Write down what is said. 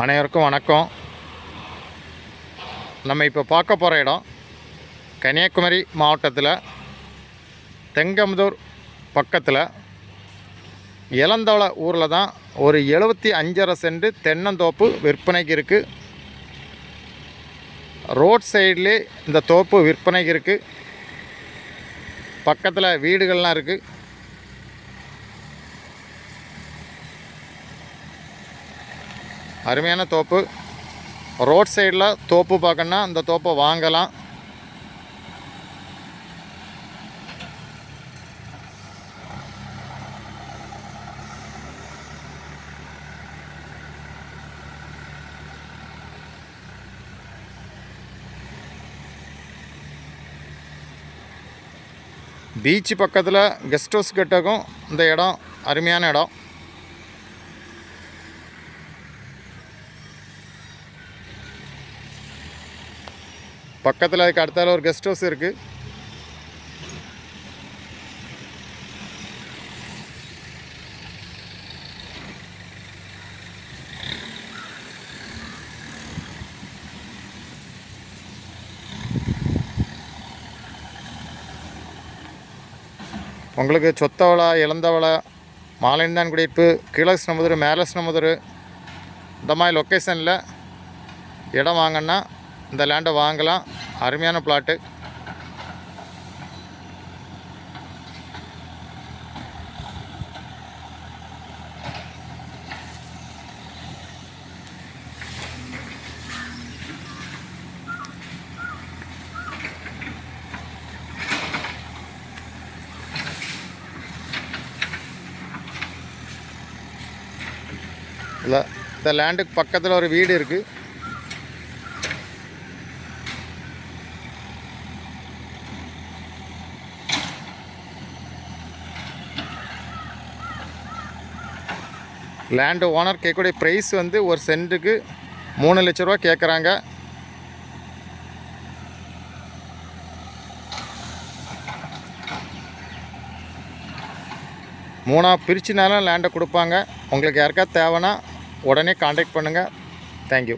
அனைவருக்கும் வணக்கம். நம்ம இப்போ பார்க்க போகிற இடம் கன்னியாகுமரி மாவட்டத்தில் தெங்கமுதூர் பக்கத்தில் இளந்தவள ஊரில் தான் ஒரு எழுபத்தி அஞ்சரை சென்ட் தென்னந்தோப்பு விற்பனைக்கு இருக்குது ரோட் சைட்லேயே இந்த தோப்பு விற்பனைக்கு இருக்குது பக்கத்தில் வீடுகள்லாம் இருக்குது அருமையான தோப்பு. ரோட் சைடில் தோப்பு பார்க்கணுன்னா அந்த தோப்பை வாங்கலாம். பீச் பக்கத்தில் கெஸ்ட் ஹவுஸ் கிட்டக்கும் இந்த இடம் அருமையான இடம். பக்கத்தில் அதுக்கு அடுத்தால ஒரு கெஸ்ட் ஹவுஸ் இருக்குது உங்களுக்கு சொத்தவளா இளந்தவளா மாலைந்தான் குடியிருப்பு மேலஸ் மேலஸ்னமுதூர் இந்த மாதிரி லொக்கேஷனில் இடம் வாங்கன்னா இந்த லேண்டை வாங்கலாம். அருமையான பிளாட்டு இல்லை இந்த லேண்டுக்கு பக்கத்தில் ஒரு வீடு இருக்குது லேண்டு ஓனர் கேட்கக்கூடிய ப்ரைஸ் வந்து ஒரு சென்ட்டுக்கு மூணு லட்ச ரூபா கேட்குறாங்க. மூணாக பிரிச்சுனாலும் லேண்டை கொடுப்பாங்க. உங்களுக்கு யாருக்கா தேவைன்னா உடனே காண்டாக்ட் பண்ணுங்கள் தேங்க்யூ